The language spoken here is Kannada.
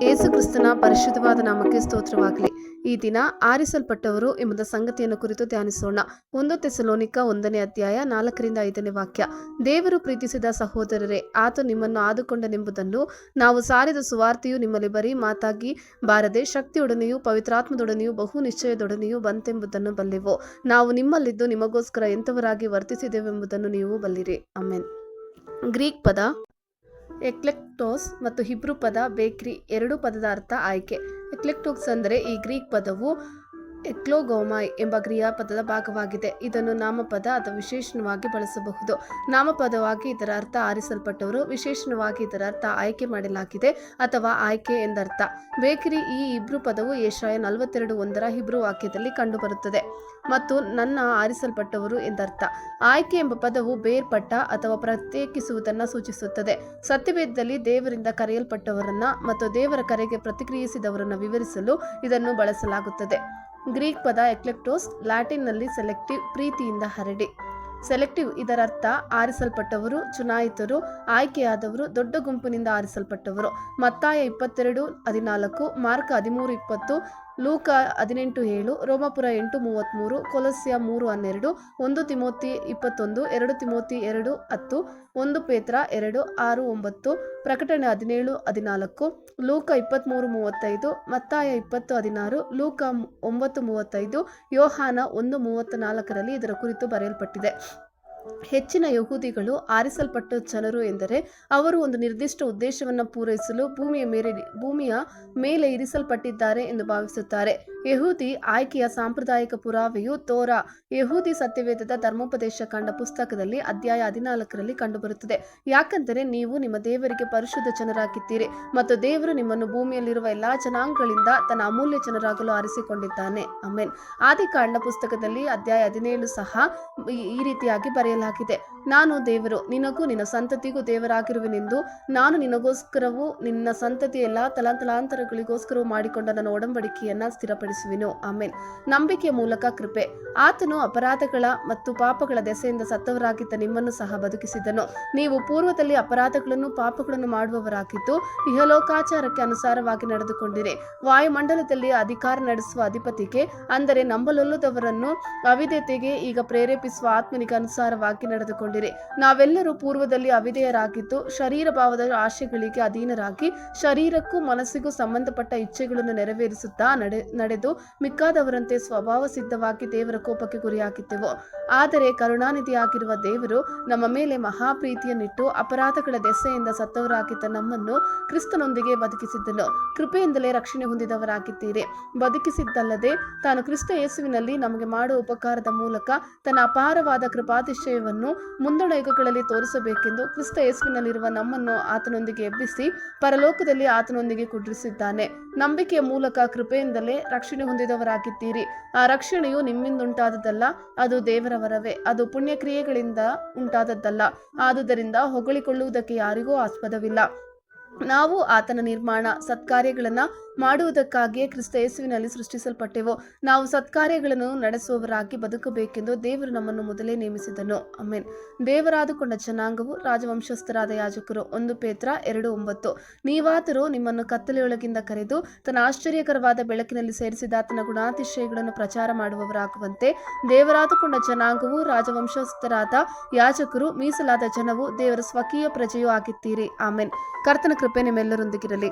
ಏಸು ಕ್ರಿಸ್ತನ ಪರಿಶುದ್ಧವಾದ ನಾಮಕ್ಕೆ ಸ್ತೋತ್ರವಾಗಲಿ. ಈ ದಿನ ಆರಿಸಲ್ಪಟ್ಟವರು ಎಂಬುದ ಸಂಗತಿಯನ್ನು ಕುರಿತು ಧ್ಯಾನಿಸೋಣ. ಒಂದು ತೆಸಲೋನಿಕ ಒಂದನೇ ಅಧ್ಯಾಯ ನಾಲ್ಕರಿಂದ ಐದನೇ ವಾಕ್ಯ. ದೇವರು ಪ್ರೀತಿಸಿದ ಸಹೋದರರೇ, ಆತ ನಿಮ್ಮನ್ನು ಆದುಕೊಂಡನೆಂಬುದನ್ನು ನಾವು ಸಾರಿದ ಸುವಾರ್ತೆಯು ನಿಮ್ಮಲ್ಲಿ ಬರೀ ಮಾತಾಗಿ ಬಾರದೆ ಶಕ್ತಿಯೊಡನೆಯೂ ಪವಿತ್ರಾತ್ಮದೊಡನೆಯೂ ಬಹು ನಿಶ್ಚಯದೊಡನೆಯೂ ಬಂತೆಂಬುದನ್ನು ಬಲ್ಲೆವು. ನಾವು ನಿಮ್ಮಲ್ಲಿದ್ದು ನಿಮಗೋಸ್ಕರ ಎಂಥವರಾಗಿ ವರ್ತಿಸಿದೆವೆಂಬುದನ್ನು ನೀವು ಬಲ್ಲಿರಿ. ಅಮೇನ್ ಗ್ರೀಕ್ ಪದ ಎಕ್ಲೆಕ್ಟೋಸ್ ಮತ್ತು ಹಿಬ್ರು ಪದ ಬೇಕ್ರಿ ಎರಡು ಪದದ ಅರ್ಥ ಆಯ್ಕೆ. ಎಕ್ಲೆಕ್ಟೋಕ್ಸ್ ಅಂದರೆ ಈ ಗ್ರೀಕ್ ಪದವು ಎಕ್ಲೋಗೋಮೈ ಎಂಬ ಕ್ರಿಯಾಪದದ ಭಾಗವಾಗಿದೆ. ಇದನ್ನು ನಾಮಪದ ಅಥವಾ ವಿಶೇಷಣವಾಗಿ ಬಳಸಬಹುದು. ನಾಮಪದವಾಗಿ ಇದರ ಅರ್ಥ ಆರಿಸಲ್ಪಟ್ಟವರು, ವಿಶೇಷಣವಾಗಿ ಇದರ ಅರ್ಥ ಆಯ್ಕೆ ಮಾಡಲಾಗಿದೆ ಅಥವಾ ಆಯ್ಕೆ ಎಂದರ್ಥ. ಬೇಕರಿ, ಈ ಇಬ್ರು ಪದವು ಏಷಾಯ ನಲವತ್ತೆರಡು ಒಂದರ ಹಿಬ್ರು ವಾಕ್ಯದಲ್ಲಿ ಕಂಡುಬರುತ್ತದೆ. ಮತ್ತು ನನ್ನ ಆರಿಸಲ್ಪಟ್ಟವರು ಎಂದರ್ಥ. ಆಯ್ಕೆ ಎಂಬ ಪದವು ಬೇರ್ಪಟ್ಟ ಅಥವಾ ಪ್ರತ್ಯೇಕಿಸುವುದನ್ನು ಸೂಚಿಸುತ್ತದೆ. ಸತ್ಯವೇದದಲ್ಲಿ ದೇವರಿಂದ ಕರೆಯಲ್ಪಟ್ಟವರನ್ನ ಮತ್ತು ದೇವರ ಕರೆಗೆ ಪ್ರತಿಕ್ರಿಯಿಸಿದವರನ್ನು ವಿವರಿಸಲು ಇದನ್ನು ಬಳಸಲಾಗುತ್ತದೆ. ಗ್ರೀಕ್ ಪದ ಎಕ್ಲೆಕ್ಟೋಸ್ ಲ್ಯಾಟಿನ್ನಲ್ಲಿ ಸೆಲೆಕ್ಟಿವ್, ಪ್ರೀತಿಯಿಂದ ಹರಡಿ. ಸೆಲೆಕ್ಟಿವ್ ಇದರರ್ಥ ಆರಿಸಲ್ಪಟ್ಟವರು, ಚುನಾಯಿತರು, ಆಯ್ಕೆಯಾದವರು, ದೊಡ್ಡ ಗುಂಪಿನಿಂದ ಆರಿಸಲ್ಪಟ್ಟವರು. ಮತ್ತಾಯ ಇಪ್ಪತ್ತೆರಡು, ಹದಿನಾಲ್ಕು, ಮಾರ್ಕ್ ಹದಿಮೂರು, ಇಪ್ಪತ್ತು ಲೂಕ ಹದಿನೆಂಟು ಏಳು, ರೋಮಾಪುರ ಎಂಟು ಮೂವತ್ತ್ಮೂರು ಕೊಲಸ್ಯ ಮೂರು ಹನ್ನೆರಡು, ಒಂದು ತಿಮೋತಿ ಇಪ್ಪತ್ತೊಂದು, ಎರಡು ತಿಮೋತಿ ಎರಡು ಹತ್ತು, ಒಂದು ಪೇತ್ರ ಎರಡು ಆರು ಒಂಬತ್ತು, ಪ್ರಕಟಣೆ ಹದಿನೇಳು, ಹದಿನಾಲ್ಕು, ಲೂಕ ಇಪ್ಪತ್ತ್ಮೂರು ಮೂವತ್ತೈದು, ಮತ್ತಾಯ ಇಪ್ಪತ್ತು ಹದಿನಾರು, ಲೂಕ ಒಂಬತ್ತು ಮೂವತ್ತೈದು, ಯೋಹಾನ ಒಂದು ಮೂವತ್ತ ನಾಲ್ಕರಲ್ಲಿ ಇದರ ಕುರಿತು ಬರೆಯಲ್ಪಟ್ಟಿದೆ. ಹೆಚ್ಚಿನ ಯಹೂದಿಗಳು ಆರಿಸಲ್ಪಟ್ಟ ಜನರು ಎಂದರೆ ಅವರು ಒಂದು ನಿರ್ದಿಷ್ಟ ಉದ್ದೇಶವನ್ನು ಪೂರೈಸಲು ಭೂಮಿಯ ಮೇಲೆ ಭೂಮಿಯ ಮೇಲೆ ಇರಿಸಲ್ಪಟ್ಟಿದ್ದಾರೆ ಎಂದು ಭಾವಿಸುತ್ತಾರೆ. ಯಹೂದಿ ಆಯ್ಕೆಯ ಸಾಂಪ್ರದಾಯಿಕ ಪುರಾವೆಯು ತೋರಾ, ಯಹೂದಿ ಸತ್ಯವೇದದ ಧರ್ಮೋಪದೇಶ ಕಂಡ ಪುಸ್ತಕದಲ್ಲಿ ಅಧ್ಯಾಯ ಹದಿನಾಲ್ಕರಲ್ಲಿ ಕಂಡುಬರುತ್ತದೆ. ಯಾಕಂದರೆ ನೀವು ನಿಮ್ಮ ದೇವರಿಗೆ ಪರಿಶುದ್ಧ ಜನರಾಗಿದ್ದೀರಿ ಮತ್ತು ದೇವರು ನಿಮ್ಮನ್ನು ಭೂಮಿಯಲ್ಲಿರುವ ಎಲ್ಲಾ ಜನಾಂಗಗಳಿಂದ ತನ್ನ ಅಮೂಲ್ಯ ಜನರಾಗಲು ಆರಿಸಿಕೊಂಡಿದ್ದಾನೆ. ಅಮೇನ್ ಆದಿಕಾಂಡ ಪುಸ್ತಕದಲ್ಲಿ ಅಧ್ಯಾಯ ಹದಿನೇಳು ಸಹ ಈ- ರೀತಿಯಾಗಿ ಬರೆಯಲಾಗಿದೆ. ನಾನು ದೇವರು, ನಿನಗೂ ನಿನ್ನ ಸಂತತಿಗೂ ದೇವರಾಗಿರುವೆನೆಂದು, ನಾನು ನಿನಗೋಸ್ಕರವೂ ನಿನ್ನ ಸಂತತಿ ಎಲ್ಲಾ ತಲಾಂತಲಾಂತರಗಳಿಗೋಸ್ಕರವೂ ಮಾಡಿಕೊಂಡ ನನ್ನ ಒಡಂಬಡಿಕೆಯನ್ನ ಸ್ಥಿರಪಡಿಸುವೆನು ಆಮೇನ್. ನಂಬಿಕೆ ಮೂಲಕ ಕೃಪೆ. ಆತನು ಅಪರಾಧಗಳ ಮತ್ತು ಪಾಪಗಳ ದೆಸೆಯಿಂದ ಸತ್ತವರಾಗಿದ್ದ ನಿಮ್ಮನ್ನು ಸಹ ಬದುಕಿಸಿದನು. ನೀವು ಪೂರ್ವದಲ್ಲಿ ಅಪರಾಧಗಳನ್ನು, ಪಾಪಗಳನ್ನು ಮಾಡುವವರಾಗಿದ್ದು, ಇಹಲೋಕಾಚಾರಕ್ಕೆ ಅನುಸಾರವಾಗಿ ನಡೆದುಕೊಂಡಿರಿ. ವಾಯುಮಂಡಲದಲ್ಲಿ ಅಧಿಕಾರ ನಡೆಸುವ ಅಧಿಪತಿಗೆ, ಅಂದರೆ ನಂಬಲೊಲ್ಲದವರನ್ನು ಅವಿದ್ಯತೆಗೆ ಈಗ ಪ್ರೇರೇಪಿಸುವ ಆತ್ಮನಿಗೆ ಅನುಸಾರವಾಗಿ ನಡೆದುಕೊಂಡಿರಿ. ನಾವೆಲ್ಲರೂ ಪೂರ್ವದಲ್ಲಿ ಅವಿಧೇಯರಾಗಿದ್ದು, ಶರೀರ ಭಾವದ ಆಶೆಗಳಿಗೆ ಅಧೀನರಾಗಿ, ಶರೀರಕ್ಕೂ ಮನಸ್ಸಿಗೂ ಸಂಬಂಧಪಟ್ಟ ಇಚ್ಛೆಗಳನ್ನು ನೆರವೇರಿಸುತ್ತಾ ನಡೆ ಮಿಕ್ಕಾದವರಂತೆ ಸ್ವಭಾವ ಸಿದ್ಧವಾಗಿ ದೇವರ ಕೋಪಕ್ಕೆ ಗುರಿಯಾಗಿದ್ದೆವು ಆದರೆ ಕರುಣಾನಿಧಿಯಾಗಿರುವ ದೇವರು ನಮ್ಮ ಮೇಲೆ ಮಹಾಪ್ರೀತಿಯನ್ನಿಟ್ಟು ಅಪರಾಧಗಳ ದೆಸೆಯಿಂದ ಸತ್ತವರಾಗಿದ್ದ ನಮ್ಮನ್ನು ಕ್ರಿಸ್ತನೊಂದಿಗೆ ಬದುಕಿಸಿದ್ದನು. ಕೃಪೆಯಿಂದಲೇ ರಕ್ಷಣೆ ಹೊಂದಿದವರಾಗಿದ್ದೀರಿ. ಬದುಕಿಸಿದ್ದಲ್ಲದೆ ತಾನು ಕ್ರಿಸ್ತ ಯೇಸುವಿನಲ್ಲಿ ನಮಗೆ ಮಾಡುವ ಉಪಕಾರದ ಮೂಲಕ ತನ್ನ ಅಪಾರವಾದ ಕೃಪಾತಿಶಯವನ್ನು ಮುಂದಣ ಯುಗಗಳಲ್ಲಿ ತೋರಿಸಬೇಕೆಂದು ಕ್ರಿಸ್ತ ಯೇಸುವಿನಲ್ಲಿರುವ ನಮ್ಮನ್ನು ಆತನೊಂದಿಗೆ ಎಬ್ಬಿಸಿ ಪರಲೋಕದಲ್ಲಿ ಆತನೊಂದಿಗೆ ಕುಡ್ರಿಸಿದ್ದಾನೆ ನಂಬಿಕೆಯ ಮೂಲಕ ಕೃಪೆಯಿಂದಲೇ ರಕ್ಷಣೆ ಹೊಂದಿದವರಾಗಿದ್ದೀರಿ. ಆ ರಕ್ಷಣೆಯು ನಿಮ್ಮಿಂದುಂಟಾದದ್ದಲ್ಲ, ಅದು ದೇವರ ವರವೇ ಅದು ಪುಣ್ಯಕ್ರಿಯೆಗಳಿಂದ ಉಂಟಾದದ್ದಲ್ಲ. ಆದುದರಿಂದ ಹೊಗಳಿಕೊಳ್ಳುವುದಕ್ಕೆ ಯಾರಿಗೂ ಆಸ್ಪದವಿಲ್ಲ. ನಾವು ಆತನ ನಿರ್ಮಾಣ, ಸತ್ಕಾರ್ಯಗಳನ್ನು ಮಾಡುವುದಕ್ಕಾಗಿಯೇ ಕ್ರಿಸ್ತ ಯೇಸುವಿನಲ್ಲಿ ಸೃಷ್ಟಿಸಲ್ಪಟ್ಟೆವು, ನಾವು ಸತ್ಕಾರ್ಯಗಳನ್ನು ನಡೆಸುವವರಾಗಿ ಬದುಕಬೇಕೆಂದು ದೇವರು ನಮ್ಮನ್ನು ಮೊದಲೇ ನೇಮಿಸಿದನು ಅಮೇನ್ ದೇವರಾದುಕೊಂಡ ಜನಾಂಗವು ರಾಜವಂಶಸ್ಥರಾದ ಯಾಜಕರು. ಒಂದು ಪೇತ್ರ, ಎರಡು ಒಂಬತ್ತು. ನೀವಾದರೂ ನಿಮ್ಮನ್ನು ಕತ್ತಲೆಯೊಳಗಿಂದ ಕರೆದು ತನ್ನ ಆಶ್ಚರ್ಯಕರವಾದ ಬೆಳಕಿನಲ್ಲಿ ಸೇರಿಸಿದ ಆತನ ಗುಣಾತಿಶಯಗಳನ್ನು ಪ್ರಚಾರ ಮಾಡುವವರಾಗುವಂತೆ ದೇವರಾದುಕೊಂಡ ಜನಾಂಗವು ರಾಜವಂಶಸ್ಥರಾದ ಯಾಜಕರು, ಮೀಸಲಾದ ಜನವು ದೇವರ ಸ್ವಕೀಯ ಪ್ರಜೆಯೂ ಆಗಿದ್ದೀರಿ. ಆಮೇನ್. ಕರ್ತನ ಕೃಪೆ ನಿಮ್ಮೆಲ್ಲರೊಂದಿಗಿರಲಿ.